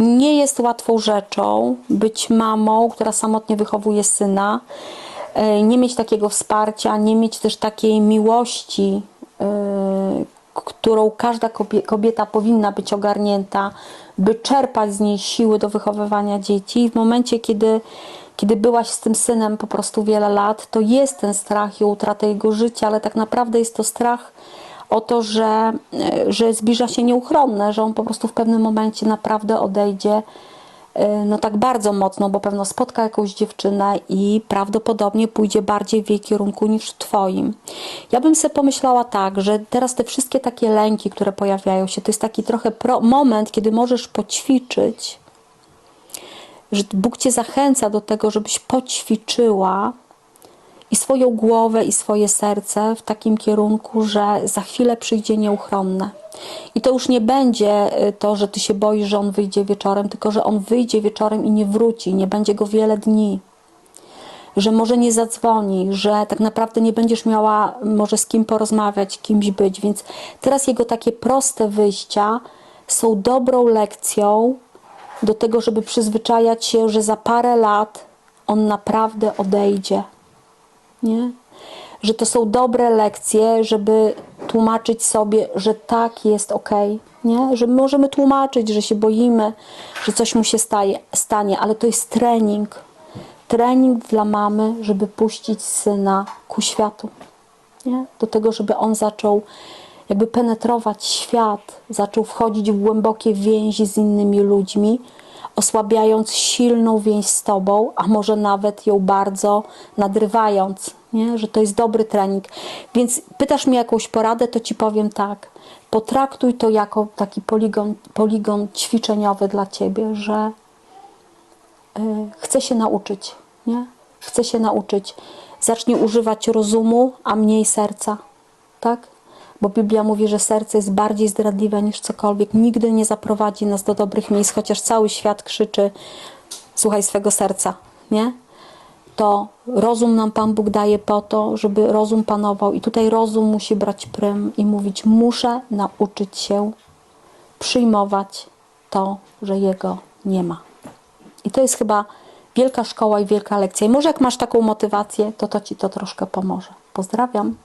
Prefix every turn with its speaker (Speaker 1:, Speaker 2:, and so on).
Speaker 1: Nie jest łatwą rzeczą być mamą, która samotnie wychowuje syna, e, nie mieć takiego wsparcia, nie mieć też takiej miłości, e, którą każda kobie- kobieta powinna być ogarnięta, by czerpać z niej siły do wychowywania dzieci. I w momencie, kiedy, kiedy byłaś z tym synem po prostu wiele lat, to jest ten strach i o utratę jego życia, ale tak naprawdę jest to strach o to, że, e, że zbliża się nieuchronne, że on po prostu w pewnym momencie naprawdę odejdzie e, no tak bardzo mocno, bo pewno spotka jakąś dziewczynę i prawdopodobnie pójdzie bardziej w jej kierunku niż w twoim. Ja bym sobie pomyślała tak, że teraz te wszystkie takie lęki, które pojawiają się, to jest taki trochę pro, moment, kiedy możesz poćwiczyć, że Bóg cię zachęca do tego, żebyś poćwiczyła i swoją głowę, i swoje serce w takim kierunku, że za chwilę przyjdzie nieuchronne. I to już nie będzie y, to, że ty się boisz, że on wyjdzie wieczorem, tylko że on wyjdzie wieczorem i nie wróci, nie będzie go wiele dni. Że może nie zadzwoni, że tak naprawdę nie będziesz miała może z kim porozmawiać, kimś być. Więc teraz jego takie proste wyjścia są dobrą lekcją do tego, żeby przyzwyczajać się, że za parę lat on naprawdę odejdzie nie? Że to są dobre lekcje, żeby tłumaczyć sobie, że tak jest ok, nie? Że możemy tłumaczyć, że się boimy, że coś mu się staje, stanie, ale to jest trening. Trening dla mamy, żeby puścić syna ku światu. Nie? Do tego, żeby on zaczął jakby penetrować świat, zaczął wchodzić w głębokie więzi z innymi ludźmi, osłabiając silną więź z Tobą, a może nawet ją bardzo nadrywając, nie? że to jest dobry trening. Więc pytasz mnie jakąś poradę, to Ci powiem tak. Potraktuj to jako taki poligon, poligon ćwiczeniowy dla Ciebie, że y, chcę się nauczyć, nie? Chcę się nauczyć. Zacznij używać rozumu, a mniej serca, tak? Bo Biblia mówi, że serce jest bardziej zdradliwe niż cokolwiek. Nigdy nie zaprowadzi nas do dobrych miejsc, chociaż cały świat krzyczy słuchaj swego serca, nie? To rozum nam Pan Bóg daje po to, żeby rozum panował i tutaj rozum musi brać prym i mówić muszę nauczyć się przyjmować to, że Jego nie ma. I to jest chyba wielka szkoła i wielka lekcja. I może jak masz taką motywację, to to Ci to troszkę pomoże. Pozdrawiam.